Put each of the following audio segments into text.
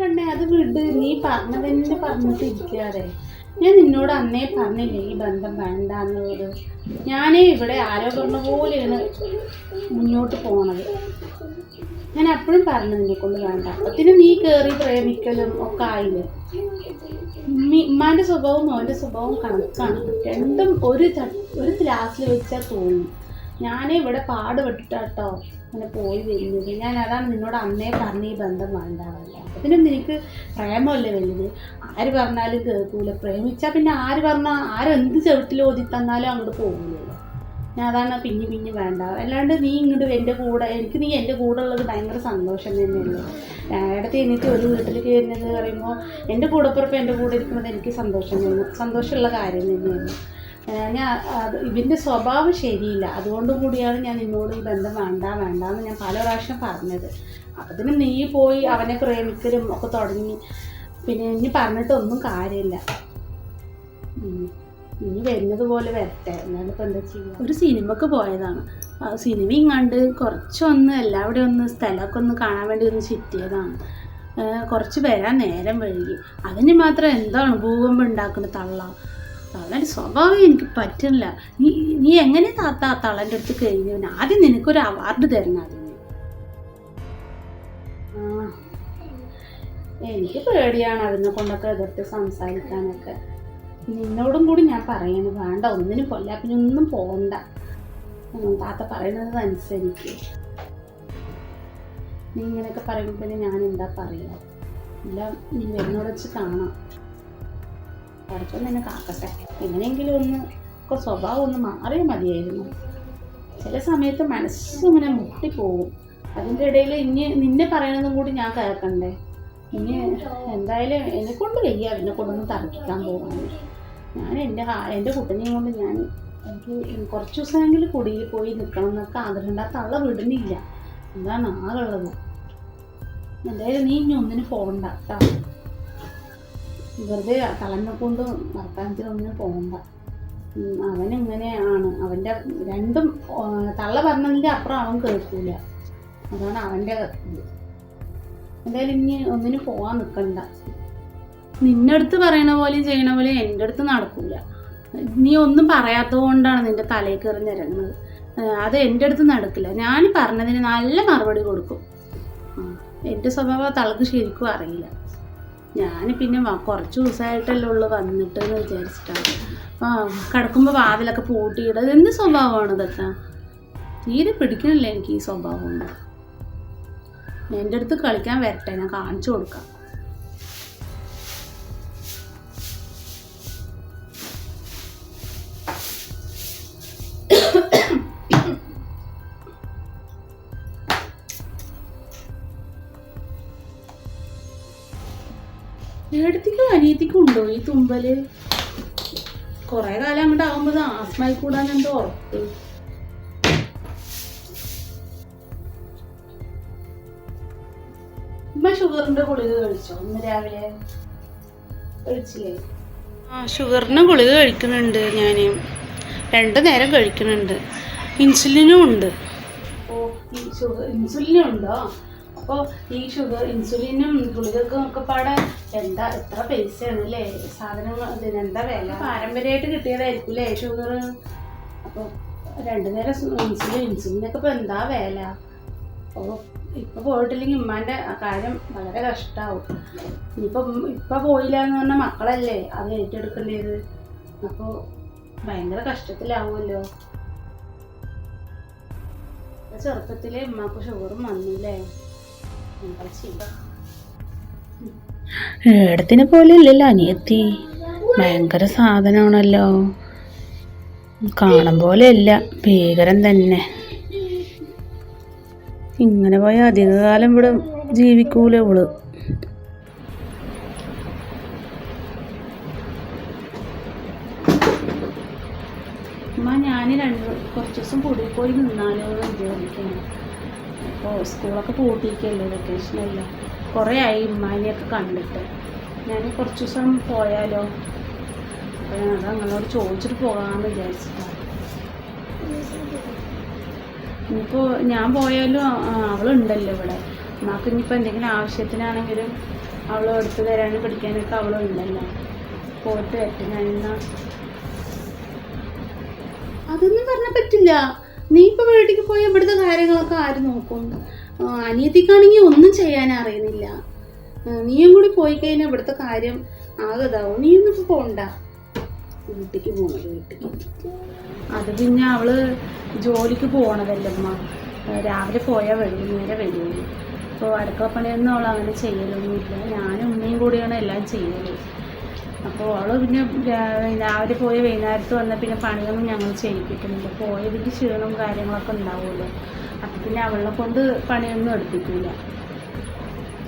പെണ്ണെ അത് വിട്. നീ പറഞ്ഞതെന്നെ പറഞ്ഞിട്ട് ഇരിക്കാതെ. ഞാൻ നിന്നോട് അന്നേ പറഞ്ഞില്ലേ ഈ ബന്ധം വേണ്ട എന്നുള്ളത് ഞാനേ ഇവിടെ ആരോ പറഞ്ഞ പോലെയാണ് മുന്നോട്ട് പോണത്. ഞാൻ അപ്പോഴും പറഞ്ഞു നിന്നെ കൊണ്ട് വേണ്ട. അപ്പത്തിന് നീ കയറി പ്രേമിക്കലും ഒക്കെ ആയില്ലേ? ഉമ്മാന്റെ സ്വഭാവവും മോന്റെ സ്വഭാവവും കണക്കാണ്. രണ്ടും ഒരു ഒരു ഗ്ലാസ്സിൽ വെച്ചാൽ തോന്നും. ഞാനേ ഇവിടെ പാടുപെട്ടിട്ടാട്ടോ അങ്ങനെ പോയി വരുന്നത്. ഞാൻ അതാണ് നിന്നോട് അന്നേ പറഞ്ഞ ഈ ബന്ധം വേണ്ട പിന്നെ അതിനും നിനക്ക് പ്രേമമല്ലേ വലുത്? ആര് പറഞ്ഞാലും കേൾക്കൂല. പ്രേമിച്ചാൽ പിന്നെ ആര് പറഞ്ഞാൽ ആരെന്ത് ചവിട്ടിൽ ഓതി തന്നാലും അങ്ങോട്ട് പോകുന്നില്ല ഞാൻ അതാണ് പിന്നെ പിന്നെ വേണ്ട. അല്ലാണ്ട് നീ ഇങ്ങോട്ട് എന്റെ കൂടെ എനിക്ക് നീ എന്റെ കൂടെ ഉള്ളത് ഭയങ്കര സന്തോഷം തന്നെയല്ലേ. ഇടത്ത് എനിക്ക് ഒരു വീട്ടിൽ കയറുന്നതെന്ന് പറയുമ്പോൾ എന്റെ കൂടെപ്പുറപ്പ് എന്റെ കൂടെ ഇരിക്കുന്നത് എനിക്ക് സന്തോഷം തന്നെ. സന്തോഷമുള്ള കാര്യം തന്നെയാണ് ഞാൻ അത് ഇവന്റെ സ്വഭാവം ശരിയില്ല. അതുകൊണ്ട് കൂടിയാണ് ഞാൻ നിന്നോട് ഈ ബന്ധം വേണ്ട വേണ്ട എന്ന് ഞാൻ പല പ്രാവശ്യം പറഞ്ഞത്. അതിന് നീ പോയി അവനെ പ്രേമിക്കലും ഒക്കെ തുടങ്ങി. പിന്നെ ഇനി പറഞ്ഞിട്ടൊന്നും കാര്യമില്ല. ഇനി വരുന്നത് പോലെ വരട്ടെ. എന്നാലും ഇപ്പം എന്താ ചെയ്യുക ഒരു സിനിമക്ക് പോയതാണ്. സിനിമയും കണ്ട് കുറച്ചൊന്ന് എല്ലാവിടെ ഒന്ന് സ്ഥലമൊക്കെ ഒന്ന് കാണാൻ വേണ്ടി ഒന്ന് ചിറ്റിയതാണ്. കുറച്ച് വരാൻ നേരം വഴുകി അതിന് മാത്രം എന്താണ് ഭൂകമ്പം ഉണ്ടാക്കുന്ന തള്ള? തള്ളന്റെ സ്വഭാവം എനിക്ക് പറ്റുന്നില്ല. നീ നീ എങ്ങനെ താത്ത ആ തള്ളന്റെ അടുത്ത് കഴിഞ്ഞു? ആദ്യം നിനക്കൊരു അവാർഡ് തരണം അതിന്. എനിക്ക് പേടിയാണ് അതിനെ കൊണ്ടൊക്കെ എതിർത്ത് സംസാരിക്കാനൊക്കെ. നിന്നോടും കൂടി ഞാൻ പറയണു വേണ്ട ഒന്നിനും കൊല്ല പിന്നെ ഒന്നും പോകണ്ട താത്ത പറയുന്നത് അനുസരിച്ച് നീ ഇങ്ങനെയൊക്കെ പറയുമ്പോൾ പിന്നെ ഞാൻ എന്താ പറയുക എല്ലാം നീ വരുന്നോട് വെച്ച് കാണാം. പഠിച്ചോ എന്നെ കാക്കട്ടെ. എങ്ങനെയെങ്കിലും ഒന്ന് ഒക്കെ സ്വഭാവം ഒന്ന് മാറിയ മതിയായിരുന്നു. ചില സമയത്ത് മനസ്സിങ്ങനെ മുട്ടിപ്പോവും അതിന്റെ ഇടയിൽ ഇനി നിന്നെ പറയണതും കൂടി ഞാൻ കേൾക്കണ്ടേ? ഇനി എന്തായാലും എന്നെ കൊണ്ട് വയ്യ. അതിനെ കൊണ്ടൊന്ന് തർക്കിക്കാൻ പോകാൻ ഞാൻ എന്റെ എന്റെ കുട്ടനെയും കൊണ്ട് ഞാൻ എനിക്ക് കുറച്ച് ദിവസമെങ്കിലും കുടിയിൽ പോയി നിൽക്കണം എന്നൊക്കെ ആഗ്രഹമുണ്ട് തള്ള വിടുന്നില്ല. എന്താണ് ആകുള്ളത് എന്തായാലും നീ ഇനി ഒന്നിനും പോകണ്ട കേട്ടോ. വെറുതെ തളന്നെ കൊണ്ട് ഭർത്താവിനൊന്നും പോകണ്ട അവനിങ്ങനെയാണ് അവന്റെ രണ്ടും തള്ള പറഞ്ഞതിന്റെ അപ്പുറം അവൻ കേൾക്കൂല. അതാണ് അവന്റെ എന്തായാലും ഇനി ഒന്നിനും പോകാൻ നിൽക്കണ്ട നിന്റെ അടുത്ത് പറയണ പോലെ ചെയ്യണ പോലെ എന്റെ അടുത്ത് നടക്കൂല. നീ ഒന്നും പറയാത്തത് കൊണ്ടാണ് നിന്റെ തലയിൽ കയറി അത് എന്റെ അടുത്ത് നടക്കില്ല. ഞാൻ പറഞ്ഞതിന് നല്ല മറുപടി കൊടുക്കും. എന്റെ സ്വഭാവം തളക്ക് ശരിക്കും അറിയില്ല. ഞാൻ പിന്നെ കുറച്ച് ദിവസമായിട്ടല്ലേ ഉള്ളു വന്നിട്ട് എന്ന് വിചാരിച്ചിട്ടാണ് ആ കിടക്കുമ്പോൾ വാതിലൊക്കെ പൂട്ടിയിടുക ഇത് എന്ത് സ്വഭാവമാണ് ഇതൊക്കെ? തീരെ പിടിക്കണില്ല എനിക്ക് ഈ സ്വഭാവം എന്റെ അടുത്ത് കളിക്കാൻ വരട്ടെ ഞാൻ കാണിച്ചു കൊടുക്കാം. ഉണ്ടോ ഈ തുമ്പൽ കൊറേ കാലം അങ്ങോട്ട് ആകുമ്പോൾ ആസ്മായി കൂടാൻ എന്തോ ഉറപ്പ്. ഉമ്മ ഷുഗറിന്റെ ഗുളിക കഴിച്ചോ? ഇന്ന് രാവിലെ കഴിച്ചില്ലേ? ആ ഷുഗറിന് ഗുളിക കഴിക്കുന്നുണ്ട് ഞാൻ രണ്ട് നേരം കഴിക്കുന്നുണ്ട്. ഇൻസുലിനും ഉണ്ട്. ഓ ഇൻസുലിനും ഉണ്ടോ? അപ്പോൾ ഈ ഷുഗർ ഇൻസുലിനും ഗുളികക്കും ഒക്കെ പാടെ എന്താ എത്ര പൈസയാണ് അല്ലേ സാധനങ്ങൾ ഇതിന് എന്താ വില? പാരമ്പര്യമായിട്ട് കിട്ടിയതായിരിക്കും അല്ലേ ഷുഗർ അപ്പോൾ രണ്ടു നേരം ഇൻസുലിൻ ഇൻസുലിനൊക്കെ ഇപ്പോൾ എന്താ വില? അപ്പോൾ ഇപ്പോൾ പോയിട്ടില്ലെങ്കിൽ ഉമ്മാന്റെ കാര്യം വളരെ കഷ്ടമാവും ഇനിയിപ്പോൾ ഇപ്പം പോയില്ല എന്ന് പറഞ്ഞാൽ മക്കളല്ലേ അത് ഏറ്റെടുക്കേണ്ടത്? അപ്പോൾ ഭയങ്കര കഷ്ടത്തിലാവുമല്ലോ. ചെറുപ്പത്തിലെ ഉമ്മാക്ക് ഷുഗറും വന്നില്ലേ? ഏടത്തിനെ പോലെ ഇല്ലല്ലോ അനിയത്തി. ഭയങ്കര സാധനമാണല്ലോ കാണും പോലെ അല്ല ഭീകരം തന്നെ. ഇങ്ങനെ പോയ അധികകാലം ഇവിടെ ജീവിക്കൂല ഇവൾ. ഞാൻ രണ്ട് കുറച്ച് ദിവസം കൂടി പോയി നിന്നാലോ എന്ന് വിചാരിക്കുന്നു. അപ്പോൾ സ്കൂളൊക്കെ പൂട്ടിയിരിക്കല്ലേ വെക്കേഷനല്ലേ കുറേ ആയി ഉമ്മാനെയൊക്കെ കണ്ടിട്ട്. ഞാൻ കുറച്ച് ദിവസം പോയാലോ? അപ്പോൾ ഞാൻ അത് നിങ്ങളോട് ചോദിച്ചിട്ട് പോകാമെന്ന് വിചാരിച്ചിട്ടാണ് ഇനിയിപ്പോൾ ഞാൻ പോയാലും അവളുണ്ടല്ലോ ഇവിടെ. ഉമ്മാക്ക് ഇനിയിപ്പോൾ എന്തെങ്കിലും ആവശ്യത്തിനാണെങ്കിലും അവൾ എടുത്ത് തരാനും പിടിക്കാനൊക്കെ അവളുണ്ടല്ലോ. പോയിട്ട് വരട്ടെ ഞാൻ അതൊന്നും പറഞ്ഞാൽ പറ്റില്ല. നീ ഇപ്പൊ വീട്ടിലേക്ക് പോയി ഇവിടുത്തെ കാര്യങ്ങളൊക്കെ ആര് നോക്കും? അനിയത്തിക്കാണെങ്കിൽ ഒന്നും ചെയ്യാൻ അറിയുന്നില്ല. നീയും കൂടി പോയി കഴിഞ്ഞാൽ ഇവിടുത്തെ കാര്യം ആകെ ഇതാവും നീ ഒന്നും പോണ്ട. വീട്ടിക്ക് പോണത് വീട്ടിക്ക് അത് പിന്നെ അവൾ ജോലിക്ക് പോണതല്ലേ അമ്മ രാവിലെ പോയാൽ നേരെ വരുള്ളൂ അപ്പോൾ അടുക്കള പണിയൊന്നും അവൾ അങ്ങനെ ചെയ്യലൊന്നുമില്ല. ഞാനും ഉമ്മയും കൂടിയാണ് എല്ലാം ചെയ്യൽ. അപ്പോൾ അവൾ പിന്നെ രാവിലെ പോയി വൈകുന്നേരത്ത് വന്ന പിന്നെ പണിയൊന്നും ഞങ്ങൾ ചെയ്യിപ്പിക്കുന്നില്ല പോയതിന്റെ ക്ഷീണവും കാര്യങ്ങളൊക്കെ ഉണ്ടാവുമല്ലോ. അപ്പം പിന്നെ അവളെ കൊണ്ട് പണിയൊന്നും എടുപ്പിക്കില്ല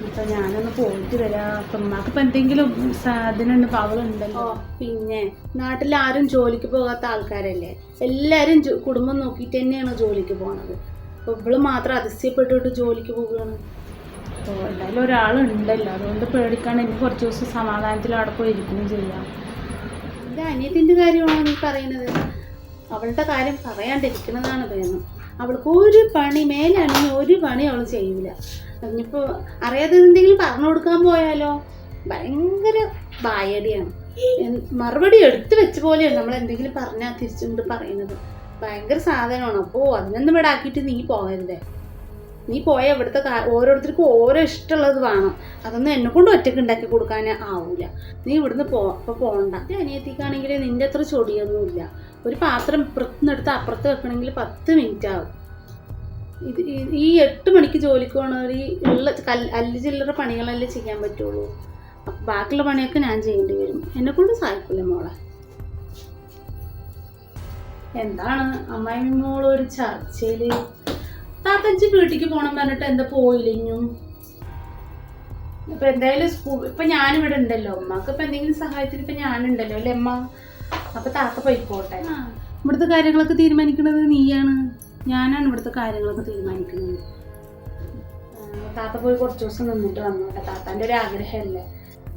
അപ്പം ഞാനൊന്ന് പോയിട്ട് വരാം. അപ്പം ഉമ്മാക്കിപ്പോൾ എന്തെങ്കിലും സാധനം ഇപ്പോൾ അവളുണ്ടല്ലോ. പിന്നെ നാട്ടിൽ ആരും ജോലിക്ക് പോകാത്ത ആൾക്കാരല്ലേ? എല്ലാവരും കുടുംബം നോക്കിയിട്ട് തന്നെയാണ് ജോലിക്ക് പോണത്. അപ്പോൾ ഇവൾ മാത്രം അതിശയപ്പെട്ടിട്ട് ജോലിക്ക് പോവുകയാണ്. അപ്പോൾ എന്തായാലും ഒരാളുണ്ടല്ലോ. അതുകൊണ്ട് പേടിക്കാണ്ട് എനിക്ക് കുറച്ച് ദിവസം സമാധാനത്തിൽ അവിടെ പോയി ഇരിക്കുകയും ചെയ്യാം. ഇത് അനിയത്തിന്റെ കാര്യമാണോ നീ പറയുന്നത്? അവളുടെ കാര്യം പറയാണ്ടിരിക്കുന്നതാണ് ഭേദം. അവൾക്ക് ഒരു പണി മേലാണെങ്കിൽ ഒരു പണി അവൾ ചെയ്യില്ല ഇനിയിപ്പോൾ അറിയാതെ എന്തെങ്കിലും പറഞ്ഞു കൊടുക്കാൻ പോയാലോ? ഭയങ്കര ബായടിയാണ്. മറുപടി എടുത്തു വെച്ച പോലെയാണ് നമ്മൾ എന്തെങ്കിലും പറഞ്ഞാൽ തിരിച്ചുകൊണ്ട് പറയുന്നത്. ഭയങ്കര സാധനമാണ്. അപ്പോൾ അതിനൊന്നും ഇവിടെ ആക്കിയിട്ട് നീ പോകരുതേ. നീ പോയ ഇവിടുത്തെ ഓരോരുത്തർക്കും ഓരോ ഇഷ്ടമുള്ളത് വേണം. അതൊന്നും എന്നെ കൊണ്ട് ഒറ്റയ്ക്ക് ഉണ്ടാക്കി കൊടുക്കാൻ ആവില്ല നീ ഇവിടുന്ന് പോ അപ്പോൾ പോകണ്ട അനിയത്തിക്കാണെങ്കിൽ നിന്റെ അത്ര ചൊടിയൊന്നുമില്ല. ഒരു പാത്രം ഇപ്പുറത്തുനിന്ന് എടുത്ത് അപ്പുറത്ത് വെക്കണമെങ്കിൽ പത്ത് മിനിറ്റ് ആവും ഇത് ഈ- എട്ട് മണിക്ക് ജോലിക്ക് പോകണവർ ഈ ഉള്ള കല്ല് അല്ല് ചില്ലറ പണികളല്ലേ ചെയ്യാൻ പറ്റുള്ളൂ. അപ്പം ബാക്കിയുള്ള പണിയൊക്കെ ഞാൻ ചെയ്യേണ്ടി വരും. എന്നെ കൊണ്ട് സഹായിക്കില്ല മോളെ. എന്താണ് അമ്മായി മോളൊരു ചർച്ചയിൽ താത്തഞ്ച് വീട്ടിലേക്ക് പോകണം പറഞ്ഞിട്ട് എന്താ പോയില്ലെഞ്ഞും? ഇപ്പൊ എന്തായാലും സ്കൂൾ ഇപ്പൊ ഞാനിവിടെ ഉണ്ടല്ലോ. അമ്മയ്ക്ക് ഇപ്പൊ എന്തെങ്കിലും സഹായത്തിന് ഇപ്പൊ ഞാനുണ്ടല്ലോ അല്ലേ അമ്മ അപ്പൊ താത്ത പോയിക്കോട്ടെ. ഇവിടുത്തെ കാര്യങ്ങളൊക്കെ തീരുമാനിക്കുന്നത് നീയാണ്. ഞാനാണ് ഇവിടുത്തെ കാര്യങ്ങളൊക്കെ തീരുമാനിക്കുന്നത്. താത്ത പോയി കുറച്ച് ദിവസം നിന്നിട്ട് വന്നോട്ടെ. താത്താന്റെ ഒരു ആഗ്രഹമല്ലേ.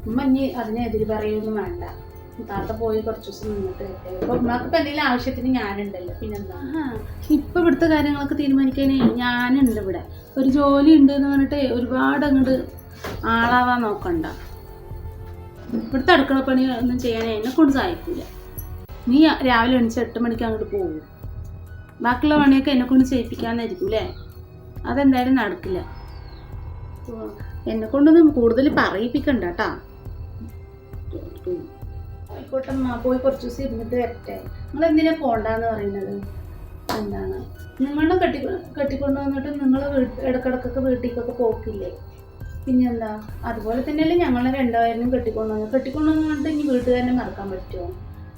ഉമ്മ ഇനി അതിനെതിര് പറയൊന്നും വേണ്ട. താത്ത പോയി കുറച്ച് ദിവസം നിന്നിട്ട് ഇപ്പൊ എന്തെങ്കിലും ആവശ്യത്തിന് ഞാനുണ്ടല്ലോ പിന്നെന്താ? ഇപ്പൊ ഇവിടുത്തെ കാര്യങ്ങളൊക്കെ തീരുമാനിക്കാനേ ഞാനുണ്ട് ഇവിടെ. ഒരു ജോലി ഉണ്ട് എന്ന് പറഞ്ഞിട്ട് ഒരുപാട് അങ്ങോട്ട് ആളാവാൻ നോക്കണ്ട. ഇവിടുത്തെ അടുക്കള പണി ഒന്നും ചെയ്യാൻ എന്നെ കൊണ്ട് സഹായിക്കൂല. നീ രാവിലെ എണീച്ച് എട്ട് മണിക്ക് അങ്ങോട്ട് പോകും ബാക്കിയുള്ള പണിയൊക്കെ എന്നെ കൊണ്ട് ചെയ്യിപ്പിക്കാന്നായിരിക്കും അല്ലേ അതെന്തായാലും നടക്കില്ല. എന്നെ കൊണ്ടൊന്നും കൂടുതൽ പറയിപ്പിക്കണ്ട കേട്ടാ ആയിക്കോട്ടെ അമ്മ പോയി കുറച്ച് ദിവസം ഇരുന്നിട്ട് വരട്ടെ. നിങ്ങൾ എന്തിനാ പോണ്ടെന്ന് പറയുന്നത്? എന്താണ്? നിങ്ങളെ കെട്ടി കെട്ടിക്കൊണ്ട് വന്നിട്ട് നിങ്ങൾ ഇടക്കിടക്കൊക്കെ വീട്ടിലേക്കൊക്കെ പോക്കില്ലേ? പിന്നെന്താ? അതുപോലെ തന്നെയല്ലേ ഞങ്ങളെ രണ്ടുപേരും കെട്ടിക്കൊണ്ട് വന്നത്. കെട്ടിക്കൊണ്ട് വന്നിട്ട് ഇനി വീട്ടുകാരനെ മറക്കാൻ പറ്റുമോ?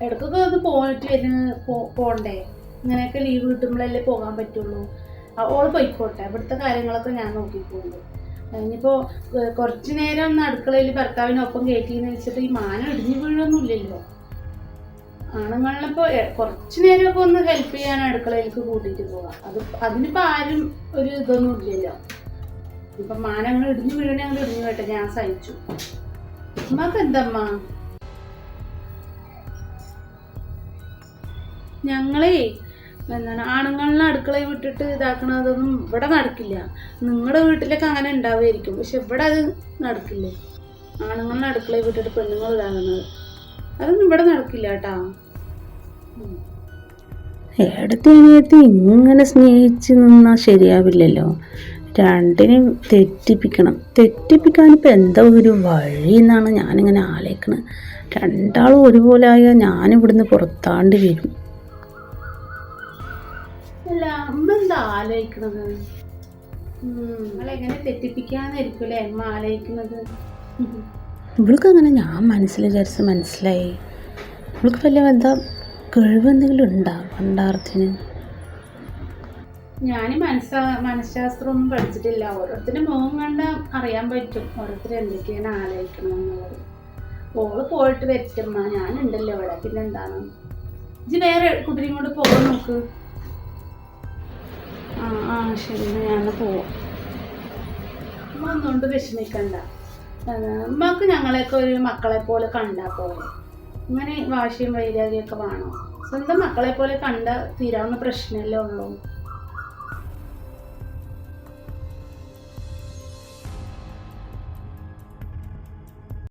ഇടക്കൊക്കെ അത് പോയിട്ട് വരുന്ന പോണ്ടേ? ഇങ്ങനെയൊക്കെ ലീവ് കിട്ടുമ്പോഴല്ലേ പോകാൻ പറ്റുള്ളൂ. ഓൾ പോയിക്കോട്ടെ. ഇവിടുത്തെ കാര്യങ്ങളൊക്കെ ഞാൻ നോക്കിക്കോണ്ട് ഇനിയിപ്പോൾ കുറച്ചു നേരം ഒന്ന് അടുക്കളയിൽ ഭർത്താവിനൊപ്പം കയറ്റിയെന്ന് വെച്ചിട്ട് ഈ മാനം ഇടിഞ്ഞു വീഴൊന്നുമില്ലല്ലോ. ആണുങ്ങളിപ്പോൾ കുറച്ച് നേരമൊക്കെ ഒന്ന് ഹെൽപ്പ് ചെയ്യാൻ അടുക്കളയിലേക്ക് കൂട്ടിയിട്ട് പോവാം അത് അതിനിപ്പോ ആരും ഒരു ഇതൊന്നും ഇല്ലല്ലോ. ഇപ്പം മാനങ്ങൾ ഇടിഞ്ഞു വീഴണേ അങ്ങനെ ഇടിഞ്ഞു കേട്ടെ ഞാൻ സഹിച്ചു. ഉമ്മക്ക് എന്തമ്മ? ഞങ്ങളേ എന്താണ്? ആണുങ്ങളെ അടുക്കളയിൽ വിട്ടിട്ട് ഇതാക്കണതൊന്നും ഇവിടെ നടക്കില്ല. നിങ്ങളുടെ വീട്ടിലൊക്കെ അങ്ങനെ ഉണ്ടാവുമായിരിക്കും. പക്ഷെ ഇവിടെ അത് നടക്കില്ലേ. ആണുങ്ങളെ അടുക്കളയിൽ വിട്ടിട്ട് പെണ്ണുങ്ങൾ ഇതാകുന്നത് അതൊന്നും ഇവിടെ നടക്കില്ല കേട്ടാ. ഏടത്തേനേത്തി ഇങ്ങനെ സ്നേഹിച്ച് നിന്നാൽ ശരിയാവില്ലല്ലോ. രണ്ടിനെയും തെറ്റിപ്പിക്കണം. തെറ്റിപ്പിക്കാൻ ഇപ്പം എന്താ ഒരു വഴി എന്നാണ് ഞാനിങ്ങനെ ആലോചിക്കണത്. രണ്ടാളും ഒരുപോലെ ആയാൽ ഞാനിവിടുന്ന് പുറത്താണ്ട് വരും. അല്ല അമ്മ എന്താ ആലോചിക്കണത്? നിങ്ങളെങ്ങനെ തെറ്റിപ്പിക്കാന്നായിരിക്കുമല്ലേ അമ്മ ആലോചിക്കുന്നത് ഇവൾക്ക് അങ്ങനെ ഞാൻ മനസ്സിൽ വിചാരിച്ച് മനസ്സിലായി. ഇവൾക്ക് വലിയ എന്താ കഴിവെന്തെങ്കിലും ഉണ്ടാ പണ്ടാർത്തിന്? ഞാൻ മനസ്സാ മനഃശാസ്ത്രം ഒന്നും പഠിച്ചിട്ടില്ല. ഓരോരുത്തരുടെ മുഖം കണ്ട അറിയാൻ പറ്റും ഓരോരുത്തർ എന്തൊക്കെയാണ് ആലോചിക്കണം എന്നുള്ളത് ഓൾ പോയിട്ട് വരട്ടമ്മ ഞാനുണ്ടല്ലോ ഇവിടെ. പിന്നെന്താണ്? ഇജ്ജ് വേറെ കുട്ടിയും കൊണ്ട് പോകാൻ നോക്ക്. ആ ശരി ഞാൻ പോവാം. അമ്മ വിഷമിക്കണ്ട. അമ്മയ്ക്ക് ഞങ്ങളെയൊക്കെ ഒരു മക്കളെ പോലെ കണ്ടാ പോലെ ഇങ്ങനെ വാശിയും വൈരാഗ്യമൊക്കെ വേണോ? സ്വന്തം മക്കളെ പോലെ കണ്ട തീരാവുന്ന പ്രശ്നമല്ലേ ഉള്ളൂ.